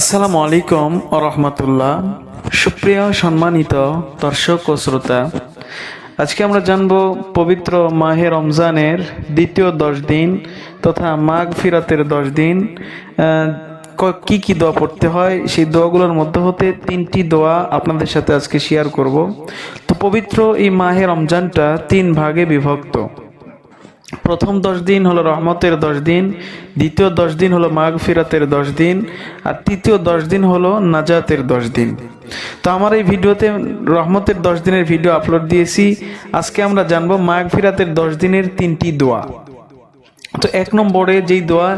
আসসালামু আলাইকুম রহমতুল্লাহ। সুপ্রিয় সম্মানিত দর্শক ও শ্রোতা, আজকে আমরা জানব পবিত্র মাহে রমজানের দ্বিতীয় দশ দিন তথা মাঘ ফিরাতের দশ দিন কি কি দোয়া পড়তে হয়? সেই দোয়াগুলোর মধ্যে হতে তিনটি দোয়া আপনাদের সাথে আজকে শেয়ার করব। তো পবিত্র এই মাহে রমজানটা তিন ভাগে বিভক্ত। প্রথম দশ দিন হলো রহমতের দশ দিন, দ্বিতীয় দশ দিন হলো মাঘ ফিরাতের দশ দিন, আর তৃতীয় দশ দিন হলো নাজাতের দশ দিন। তো আমার এই ভিডিওতে রহমতের দশ দিনের ভিডিও আপলোড দিয়েছি। আজকে আমরা জানব মাঘ ফিরাতের দশ দিনের তিনটি দোয়া। তো এক নম্বরে যেই দোয়া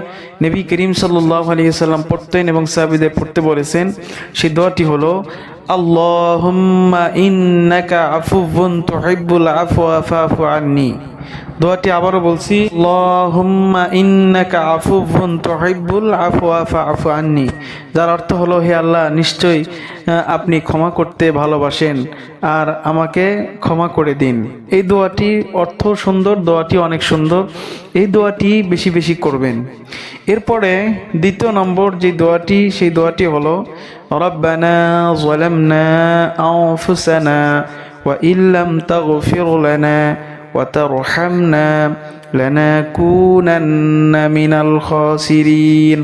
নবী করিম সাল্লাহ আলিয়াল্লাম পড়তেন এবং সাহাবিদের পড়তে বলেছেন, সেই দোয়াটি হলো, আল্লাহুম্মা ইন্নাকা আফুবুন তুহিব্বুল আফওয়া দোয়াটি আবারও বলছি ফাফু আন্নি। যার অর্থ হলো, হে আল্লাহ, নিশ্চয়ই আপনি ক্ষমা করতে ভালোবাসেন আর আমাকে ক্ষমা করে দিন। এই দোয়াটি অর্থ সুন্দর, দোয়াটি অনেক সুন্দর। এই দোয়াটি বেশি বেশি করবেন। এরপরে দ্বিতীয় নম্বর যে দোয়াটি, সেই দোয়াটি হলো, রব্বানা যালামনা আনফুসানা ওয়া ইল্লাম তাগফির ওয়া তারহামনা লানাকুনান্না মিনাল খাসিরিন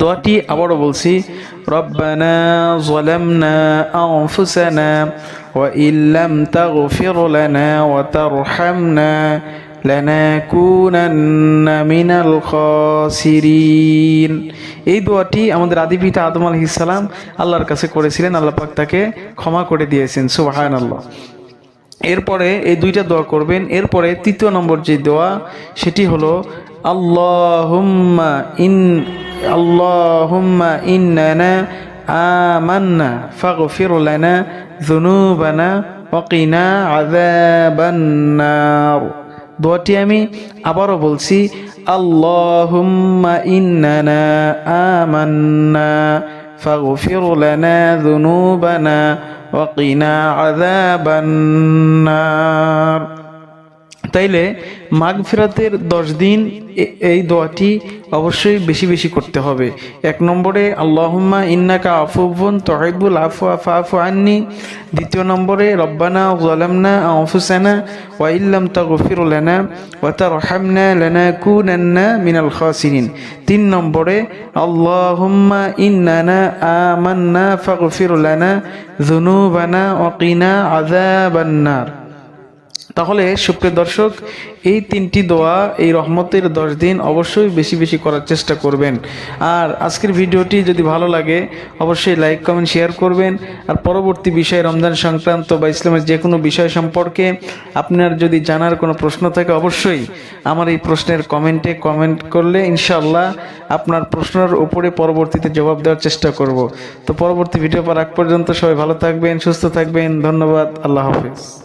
দোয়াটি আবারও বলছি রব্বানা ظلمنا أنفسنا وإن لم تغفر لنا وترحمنا لنكونن من الخاسرين এই দোয়াটি আমাদের আদি পিতা আদম আলাইহিস সালাম আল্লাহর কাছে করেছিলেন আল্লাহ পাক তাকে ক্ষমা করে দিয়েছেন সুবহানাল্লাহ এরপরে এই দুইটা দোয়া করবেন। এরপরে তৃতীয় নম্বর যে দোয়া, সেটি হলো, আল্লাহুম্মা ইন আল্লাহুম্মা ইন্নানা আমান্না ফাগফির লানা যুনুবানা ওয়াকিনা আযাবান্নার। দোয়াটি আমি আবারও বলছি, আল্লাহুম্মা ইন্নানা আমান্না ফাগফির লানা যুনুবানা ওয়াকিনা আযাবান্নার তাইলে মাঘ ফেরাতের দশ দিন এই দোয়াটি অবশ্যই বেশি বেশি করতে হবে। এক নম্বরে, আল্লাহুম্মা ইন্নাকা আফুবুন তহিবুল আফু, আফা, আফু আননি। দ্বিতীয় নম্বরে, রব্বানা জালামনা আনফুসানা ওয়া ইল্লাম তাগফির লানা ওয়া তারহামনা লানাকুনান্না মিনাল খাসিরিন। তিন নম্বরে, আল্লাহুম্মা ইন্নানা আমান্না ফাগফির লানা যুনুবানা ওয়া কিনা আযাবান্নার। তাহলে সুপ্রিয় দর্শক, এই তিনটি দোয়া, এই রহমতের দশ দিন অবশ্যই বেশি বেশি করার চেষ্টা করবেন। আর আজকের ভিডিওটি যদি ভালো লাগে, অবশ্যই লাইক, কমেন্ট, শেয়ার করবেন। আর পরবর্তী বিষয় রমজান সংক্রান্ত বা ইসলামের যে কোনো বিষয় সম্পর্কে আপনার যদি জানার কোনো প্রশ্ন থাকে, অবশ্যই আমার এই প্রশ্নের কমেন্টে কমেন্ট করলে ইনশাল্লাহ আপনার প্রশ্নের উপরে পরবর্তীতে জবাব দেওয়ার চেষ্টা করব। তো পরবর্তী ভিডিও পর আগ পর্যন্ত সবাই ভালো থাকবেন, সুস্থ থাকবেন। ধন্যবাদ। আল্লাহ হাফিজ।